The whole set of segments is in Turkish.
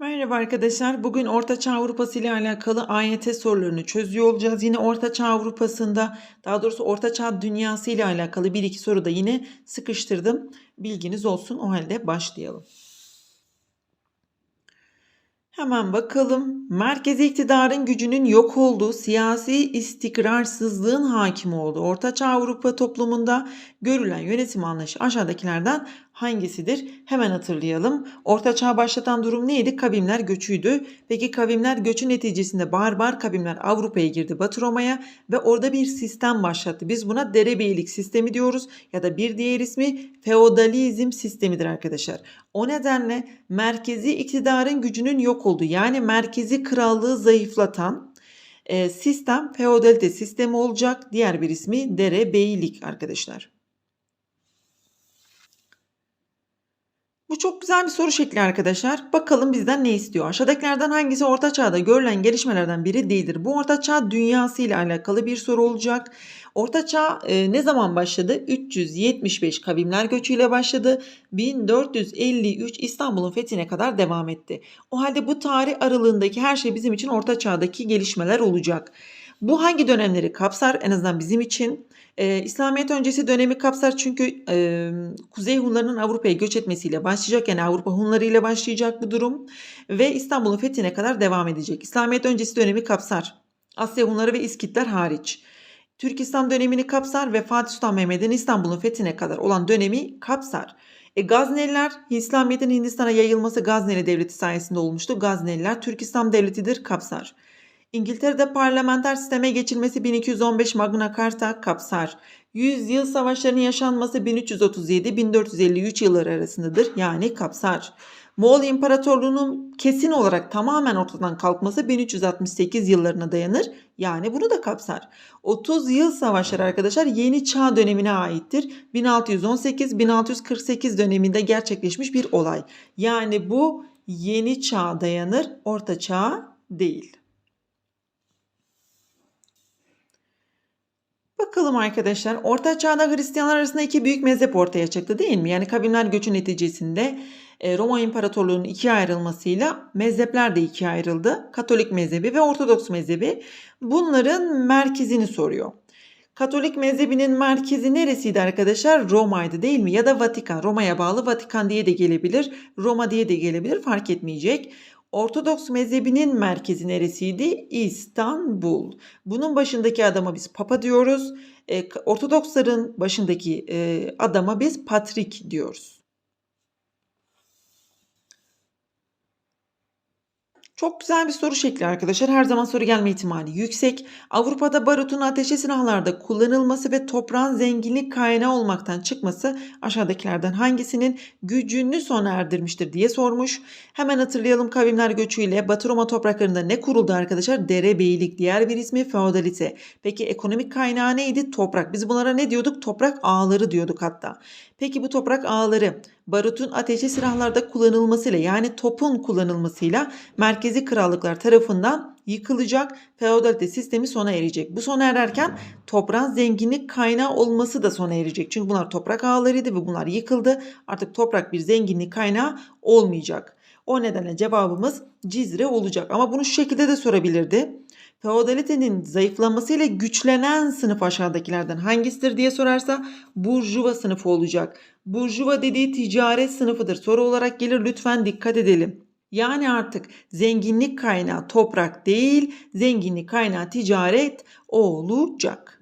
Merhaba arkadaşlar. Bugün Orta Çağ Avrupası ile alakalı AYT sorularını çözüyor olacağız. Yine Orta Çağ Avrupası'nda, daha doğrusu Orta Çağ dünyası ile alakalı bir iki soru da yine sıkıştırdım. Bilginiz olsun. O halde başlayalım. Hemen bakalım. Merkezi iktidarın gücünün yok olduğu, siyasi istikrarsızlığın hakim olduğu Ortaçağ Avrupa toplumunda görülen yönetim anlayışı aşağıdakilerden hangisidir? Hemen hatırlayalım. Ortaçağ başlatan durum neydi? Kavimler göçüydü. Peki kavimler göçü neticesinde barbar kavimler Avrupa'ya girdi Batı Roma'ya ve orada bir sistem başlattı. Biz buna derebeylik sistemi diyoruz ya da bir diğer ismi feodalizm sistemidir arkadaşlar. O nedenle merkezi iktidarın gücünün yok olduğu yani merkezi krallığı zayıflatan e, sistem feodalite sistemi olacak. Diğer bir ismi derebeylik arkadaşlar. Çok güzel bir soru şekli arkadaşlar. Bakalım bizden ne istiyor? Aşağıdakilerden hangisi Orta Çağ'da görülen gelişmelerden biri değildir? Bu Orta Çağ dünyası ile alakalı bir soru olacak. Orta Çağ e, ne zaman başladı? 375 kavimler göçüyle başladı. 1453 İstanbul'un fethine kadar devam etti. O halde bu tarih aralığındaki her şey bizim için Orta Çağ'daki gelişmeler olacak. Bu hangi dönemleri kapsar? En azından bizim için e, İslamiyet öncesi dönemi kapsar çünkü e, Kuzey Hunlarının Avrupa'ya göç etmesiyle başlayacak. Yani Avrupa Hunları ile başlayacak bu durum ve İstanbul'un fethine kadar devam edecek. İslamiyet öncesi dönemi kapsar. Asya Hunları ve İskitler hariç. Türk İslam dönemini kapsar ve Fatih Sultan Mehmet'in İstanbul'un fethine kadar olan dönemi kapsar. E, Gazneliler, İslamiyet'in Hindistan'a yayılması Gazneli Devleti sayesinde olmuştu. Gazneliler Türk İslam Devleti'dir kapsar. İngiltere'de parlamenter sisteme geçilmesi 1215 Magna Carta kapsar. Yüzyıl savaşlarının yaşanması 1337-1453 yılları arasındadır yani kapsar. Moğol İmparatorluğu'nun kesin olarak tamamen ortadan kalkması 1368 yıllarına dayanır. Yani bunu da kapsar. 30 yıl savaşları arkadaşlar yeni çağ dönemine aittir. 1618-1648 döneminde gerçekleşmiş bir olay. Yani bu yeni çağ dayanır, orta çağ değil. Bakalım arkadaşlar Orta Çağ'da Hristiyanlar arasında iki büyük mezhep ortaya çıktı değil mi? Yani kavimler göçü neticesinde e, Roma İmparatorluğu'nun ikiye ayrılmasıyla mezhepler de ikiye ayrıldı. Katolik mezhebi ve Ortodoks mezhebi. Bunların merkezini soruyor. Katolik mezhebinin merkezi neresiydi arkadaşlar? Roma'ydı değil mi? Ya da Vatikan. Roma'ya bağlı Vatikan diye de gelebilir. Roma diye de gelebilir. Fark etmeyecek. Ortodoks mezhebinin merkezi neresiydi? İstanbul. Bunun başındaki adama biz papa diyoruz. E, Ortodoksların başındaki e, adama biz patrik diyoruz. Çok güzel bir soru şekli arkadaşlar. Her zaman soru gelme ihtimali yüksek. Avrupa'da barutun ateşli silahlarda kullanılması ve toprağın zenginlik kaynağı olmaktan çıkması aşağıdakilerden hangisinin gücünü sona erdirmiştir diye sormuş. Hemen hatırlayalım kavimler göçüyle Batı Roma topraklarında ne kuruldu arkadaşlar? Derebeylik. Diğer bir ismi feodalite. Peki ekonomik kaynağı neydi? Toprak. Biz bunlara ne diyorduk? Toprak ağları diyorduk hatta. Peki bu toprak ağları barutun ateşli silahlarda kullanılmasıyla yani topun kullanılmasıyla merkezi krallıklar tarafından yıkılacak feodalite sistemi sona erecek. Bu sona ererken toprağın zenginlik kaynağı olması da sona erecek. Çünkü bunlar toprak ağlarıydı ve bunlar yıkıldı. Artık toprak bir zenginlik kaynağı olmayacak. O nedenle cevabımız Cizre olacak. Ama bunu şu şekilde de sorabilirdi. Feodalitenin zayıflamasıyla güçlenen sınıf aşağıdakilerden hangisidir diye sorarsa burjuva sınıfı olacak. Burjuva dediği ticaret sınıfıdır. Soru olarak gelir lütfen dikkat edelim. Yani artık zenginlik kaynağı toprak değil, zenginlik kaynağı ticaret olacak.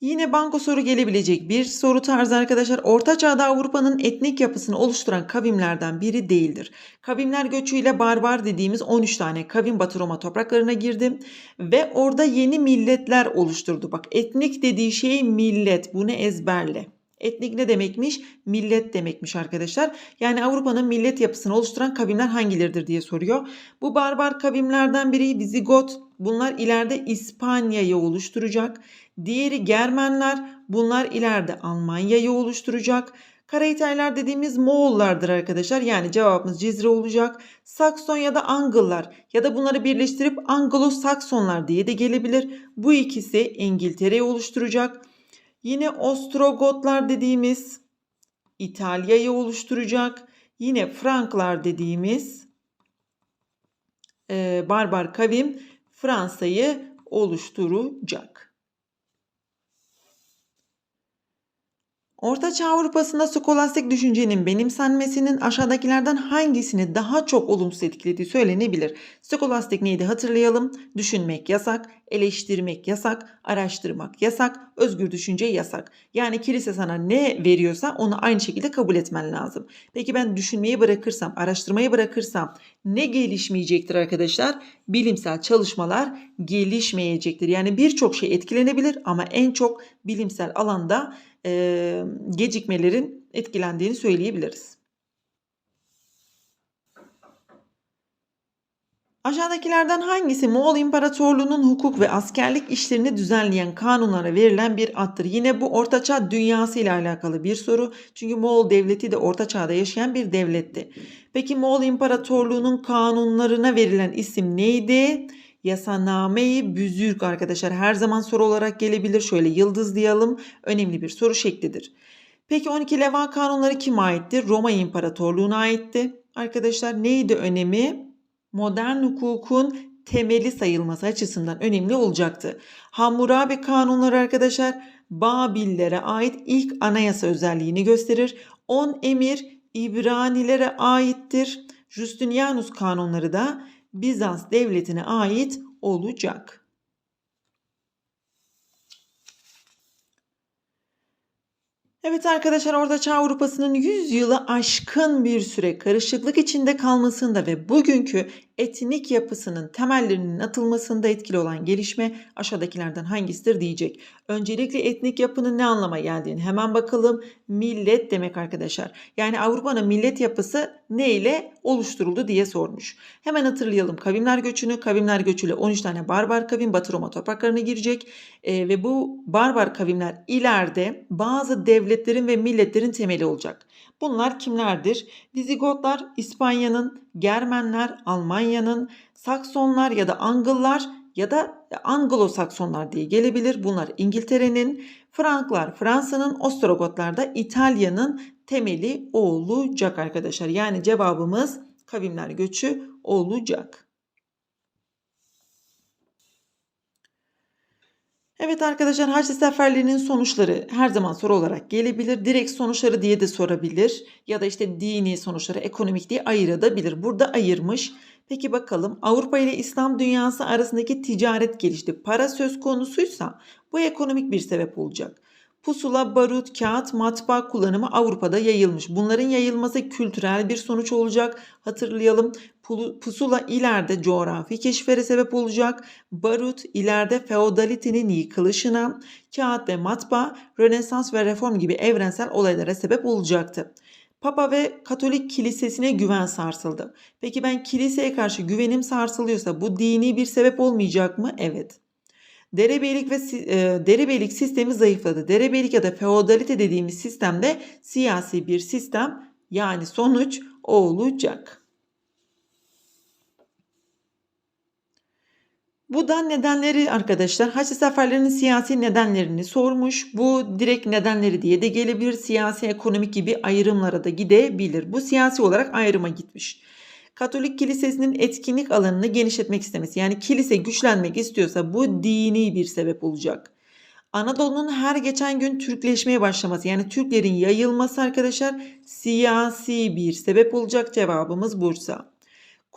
Yine banko soru gelebilecek bir soru tarzı arkadaşlar. Orta Çağ'da Avrupa'nın etnik yapısını oluşturan kavimlerden biri değildir. Kavimler göçüyle barbar dediğimiz 13 tane kavim Batı Roma topraklarına girdi ve orada yeni milletler oluşturdu. Bak etnik dediği şey millet. Bunu ezberle. Etnik ne demekmiş? Millet demekmiş arkadaşlar. Yani Avrupa'nın millet yapısını oluşturan kavimler hangileridir diye soruyor. Bu barbar kavimlerden biri Vizigot. Bunlar ileride İspanya'yı oluşturacak. Diğeri Germenler. Bunlar ileride Almanya'yı oluşturacak. Karayiterler dediğimiz Moğollardır arkadaşlar. Yani cevabımız Cizre olacak. Sakson ya da Angıllar ya da bunları birleştirip Anglo-Saksonlar diye de gelebilir. Bu ikisi İngiltere'yi oluşturacak. Yine Ostrogotlar dediğimiz İtalya'yı oluşturacak. Yine Franklar dediğimiz e, barbar kavim Fransa'yı oluşturacak. Orta Çağ Avrupa'sında skolastik düşüncenin benimsenmesinin aşağıdakilerden hangisini daha çok olumsuz etkilediği söylenebilir. Skolastik neydi hatırlayalım. Düşünmek yasak, eleştirmek yasak, araştırmak yasak, özgür düşünce yasak. Yani kilise sana ne veriyorsa onu aynı şekilde kabul etmen lazım. Peki ben düşünmeyi bırakırsam, araştırmayı bırakırsam ne gelişmeyecektir arkadaşlar? Bilimsel çalışmalar gelişmeyecektir. Yani birçok şey etkilenebilir ama en çok bilimsel alanda e, gecikmelerin etkilendiğini söyleyebiliriz. Aşağıdakilerden hangisi Moğol İmparatorluğu'nun hukuk ve askerlik işlerini düzenleyen kanunlara verilen bir addır? Yine bu Ortaçağ dünyası ile alakalı bir soru. Çünkü Moğol devleti de Ortaçağ'da yaşayan bir devletti. Peki Moğol İmparatorluğu'nun kanunlarına verilen isim neydi? Yasaname-i Büzürk arkadaşlar her zaman soru olarak gelebilir. Şöyle yıldızlayalım. Önemli bir soru şeklidir. Peki 12 leva kanunları kime aitti? Roma İmparatorluğu'na aitti. Arkadaşlar neydi önemi? Modern hukukun temeli sayılması açısından önemli olacaktı. Hammurabi kanunları arkadaşlar Babillere ait ilk anayasa özelliğini gösterir. 10 emir İbranilere aittir. Justinianus kanunları da Bizans devletine ait olacak. Evet arkadaşlar Orta Çağ Avrupa'sının 100 yılı aşkın bir süre karışıklık içinde kalmasında ve bugünkü etnik yapısının temellerinin atılmasında etkili olan gelişme aşağıdakilerden hangisidir diyecek. Öncelikle etnik yapının ne anlama geldiğini hemen bakalım. Millet demek arkadaşlar. Yani Avrupa'nın millet yapısı ne ile oluşturuldu diye sormuş. Hemen hatırlayalım kavimler göçünü. Kavimler göçüyle 13 tane barbar kavim Batı Roma topraklarına girecek. E, ve bu barbar kavimler ileride bazı devletlerin ve milletlerin temeli olacak. Bunlar kimlerdir? Vizigotlar İspanya'nın, Germenler Almanya'nın, Saksonlar ya da Angıllar ya da Anglo-Saksonlar diye gelebilir. Bunlar İngiltere'nin, Franklar Fransa'nın, Ostrogotlar da İtalya'nın temeli olacak arkadaşlar. Yani cevabımız kavimler göçü olacak. Evet arkadaşlar Haçlı seferlerinin sonuçları her zaman soru olarak gelebilir. Direkt sonuçları diye de sorabilir. Ya da işte dini sonuçları ekonomik diye ayırabilir. Burada ayırmış. Peki bakalım Avrupa ile İslam dünyası arasındaki ticaret gelişti. Para söz konusuysa bu ekonomik bir sebep olacak. Pusula, barut, kağıt, matbaa kullanımı Avrupa'da yayılmış. Bunların yayılması kültürel bir sonuç olacak. Hatırlayalım pusula ileride coğrafi keşfere sebep olacak. Barut ileride feodalitenin yıkılışına, kağıt ve matbaa Rönesans ve reform gibi evrensel olaylara sebep olacaktı. Papa ve Katolik kilisesine güven sarsıldı. Peki ben kiliseye karşı güvenim sarsılıyorsa bu dini bir sebep olmayacak mı? Evet. Derebeylik ve e, derebeylik sistemi zayıfladı. Derebeylik ya da feodalite dediğimiz sistemde siyasi bir sistem yani sonuç olacak. Bu da nedenleri arkadaşlar Haçlı seferlerinin siyasi nedenlerini sormuş. Bu direkt nedenleri diye de gelebilir. Siyasi, ekonomik gibi ayrımlara da gidebilir. Bu siyasi olarak ayrıma gitmiş. Katolik kilisesinin etkinlik alanını genişletmek istemesi. Yani kilise güçlenmek istiyorsa bu dini bir sebep olacak. Anadolu'nun her geçen gün Türkleşmeye başlaması yani Türklerin yayılması arkadaşlar siyasi bir sebep olacak cevabımız Bursa.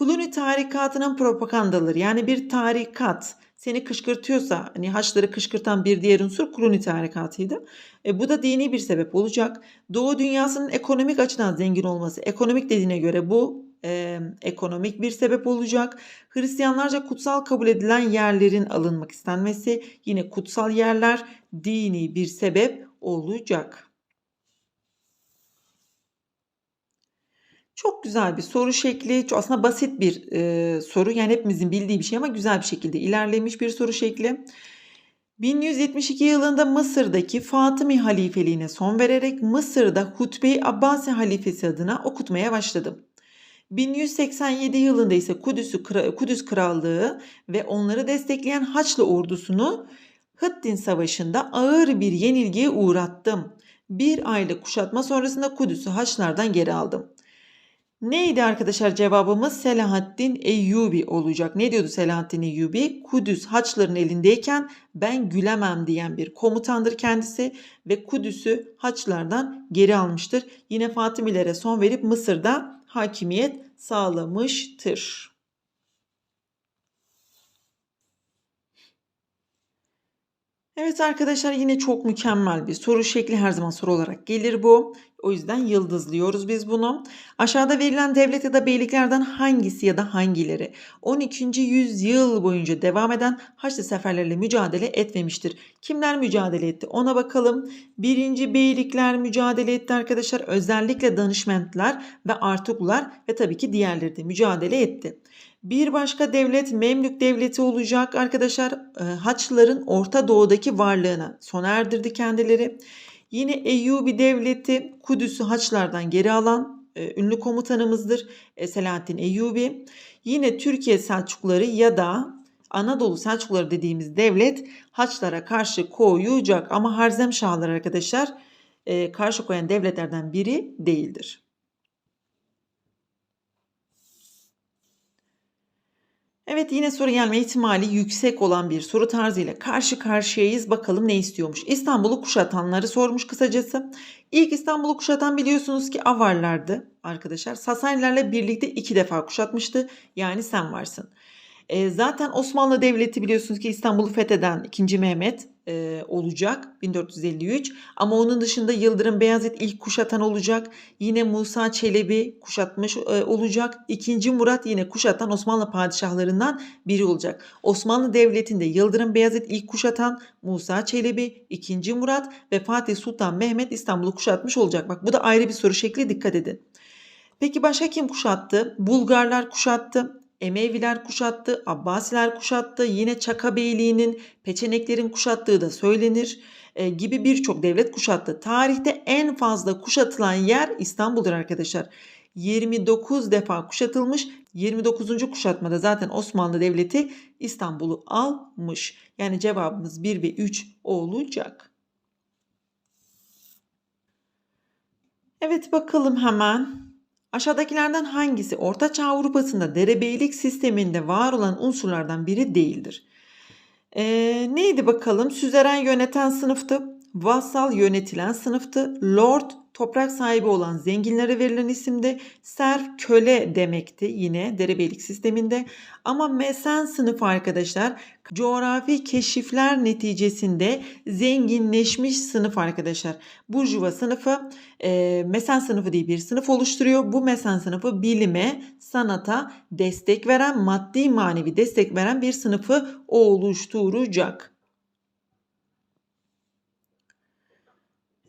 Kuluni tarikatının propagandaları yani bir tarikat seni kışkırtıyorsa hani haçları kışkırtan bir diğer unsur Kuluni tarikatıydı. E, bu da dini bir sebep olacak. Doğu dünyasının ekonomik açıdan zengin olması ekonomik dediğine göre bu e, ekonomik bir sebep olacak. Hristiyanlarca kutsal kabul edilen yerlerin alınmak istenmesi yine kutsal yerler dini bir sebep olacak. Çok güzel bir soru şekli. Aslında basit bir e, soru. Yani hepimizin bildiği bir şey ama güzel bir şekilde ilerlemiş bir soru şekli. 1172 yılında Mısır'daki Fatımi halifeliğine son vererek Mısır'da Hutbe-i Abbasi halifesi adına okutmaya başladım. 1187 yılında ise Kudüs'ü Kudüs Krallığı ve onları destekleyen Haçlı ordusunu Hıttin Savaşı'nda ağır bir yenilgiye uğrattım. Bir aylık kuşatma sonrasında Kudüs'ü Haçlardan geri aldım. Neydi arkadaşlar cevabımız? Selahaddin Eyyubi olacak. Ne diyordu Selahaddin Eyyubi? Kudüs Haçların elindeyken ben gülemem diyen bir komutandır kendisi ve Kudüs'ü Haçlardan geri almıştır. Yine Fatımilere son verip Mısır'da hakimiyet sağlamıştır. Evet arkadaşlar yine çok mükemmel bir soru şekli her zaman soru olarak gelir bu. O yüzden yıldızlıyoruz biz bunu. Aşağıda verilen devlet ya da beyliklerden hangisi ya da hangileri 12. yüzyıl boyunca devam eden Haçlı seferlerle mücadele etmemiştir? Kimler mücadele etti ona bakalım. Birinci beylikler mücadele etti arkadaşlar. Özellikle danışmentler ve artuklar ve tabii ki diğerleri de mücadele etti. Bir başka devlet Memlük Devleti olacak arkadaşlar. E, Haçlıların Orta Doğu'daki varlığına sona erdirdi kendileri. Yine Eyyubi Devleti Kudüs'ü Haçlardan geri alan e, ünlü komutanımızdır Selahaddin Eyyubi. Yine Türkiye Selçukluları ya da Anadolu Selçukluları dediğimiz devlet Haçlara karşı koyacak ama Harzem Şahları arkadaşlar e, karşı koyan devletlerden biri değildir. Evet yine soru gelme ihtimali yüksek olan bir soru tarzıyla karşı karşıyayız. Bakalım ne istiyormuş. İstanbul'u kuşatanları sormuş kısacası. İlk İstanbul'u kuşatan biliyorsunuz ki Avarlardı arkadaşlar. Sasanilerle birlikte iki defa kuşatmıştı. Yani sen varsın. E, zaten Osmanlı Devleti biliyorsunuz ki İstanbul'u fetheden 2. Mehmet e, olacak 1453 ama onun dışında Yıldırım Beyazıt ilk kuşatan olacak. Yine Musa Çelebi kuşatmış e, olacak. 2. Murat yine kuşatan Osmanlı padişahlarından biri olacak. Osmanlı Devleti'nde Yıldırım Beyazıt ilk kuşatan Musa Çelebi, 2. Murat ve Fatih Sultan Mehmet İstanbul'u kuşatmış olacak. Bak bu da ayrı bir soru şekli dikkat edin. Peki başka kim kuşattı? Bulgarlar kuşattı. Emeviler kuşattı, Abbasiler kuşattı, yine Çaka Beyliği'nin, Peçeneklerin kuşattığı da söylenir e, gibi birçok devlet kuşattı. Tarihte en fazla kuşatılan yer İstanbul'dur arkadaşlar. 29 defa kuşatılmış. 29. kuşatmada zaten Osmanlı Devleti İstanbul'u almış. Yani cevabımız 1 ve 3 olacak. Evet bakalım hemen. Aşağıdakilerden hangisi Orta Çağ Avrupa'sında derebeylik sisteminde var olan unsurlardan biri değildir? Ee, neydi bakalım? Süzeren yöneten sınıftı, vassal yönetilen sınıftı, lord toprak sahibi olan zenginlere verilen isimde serf köle demekti yine derebeylik sisteminde. Ama mesen sınıfı arkadaşlar coğrafi keşifler neticesinde zenginleşmiş sınıf arkadaşlar. Burjuva sınıfı e, mesen sınıfı diye bir sınıf oluşturuyor. Bu mesen sınıfı bilime, sanata destek veren, maddi manevi destek veren bir sınıfı oluşturacak.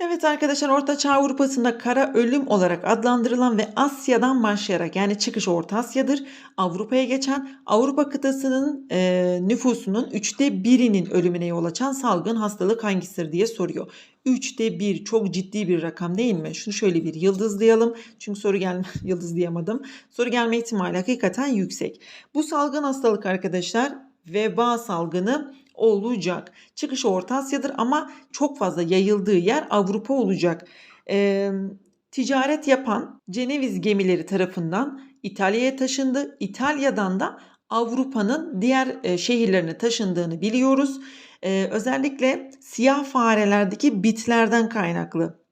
Evet arkadaşlar Orta Çağ Avrupa'sında kara ölüm olarak adlandırılan ve Asya'dan başlayarak yani çıkış Orta Asya'dır. Avrupa'ya geçen Avrupa kıtasının e, nüfusunun üçte birinin ölümüne yol açan salgın hastalık hangisidir diye soruyor. Üçte bir çok ciddi bir rakam değil mi? Şunu şöyle bir yıldızlayalım. Çünkü soru gelme yıldızlayamadım. Soru gelme ihtimali hakikaten yüksek. Bu salgın hastalık arkadaşlar veba salgını olacak. Çıkış Orta Asya'dır ama çok fazla yayıldığı yer Avrupa olacak. E, ticaret yapan Ceneviz gemileri tarafından İtalya'ya taşındı. İtalya'dan da Avrupa'nın diğer şehirlerine taşındığını biliyoruz. E, özellikle siyah farelerdeki bitlerden kaynaklı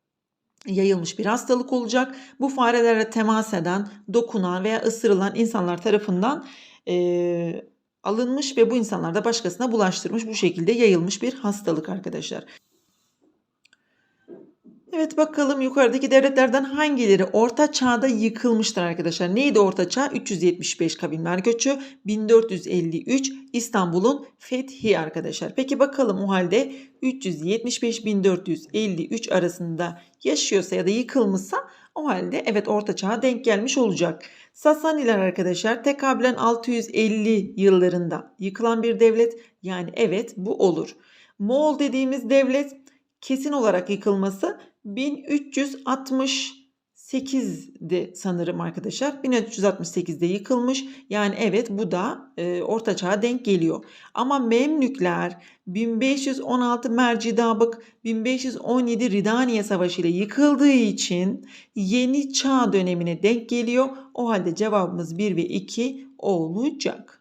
yayılmış bir hastalık olacak. Bu farelere temas eden, dokunan veya ısırılan insanlar tarafından e, alınmış ve bu insanlar da başkasına bulaştırmış. Bu şekilde yayılmış bir hastalık arkadaşlar. Evet bakalım yukarıdaki devletlerden hangileri Orta Çağ'da yıkılmıştır arkadaşlar. Neydi Orta Çağ? 375 kavimler göçü, 1453 İstanbul'un fethi arkadaşlar. Peki bakalım o halde 375-1453 arasında yaşıyorsa ya da yıkılmışsa o halde evet Orta Çağ'a denk gelmiş olacak. Sasaniler arkadaşlar tekabülen 650 yıllarında yıkılan bir devlet. Yani evet bu olur. Moğol dediğimiz devlet kesin olarak yıkılması 1368 1368'di sanırım arkadaşlar. 1368'de yıkılmış. Yani evet bu da e, Orta Çağ'a denk geliyor. Ama Memlükler 1516 Mercidabık 1517 Ridaniye Savaşı ile yıkıldığı için Yeni Çağ dönemine denk geliyor. O halde cevabımız 1 ve 2 olacak.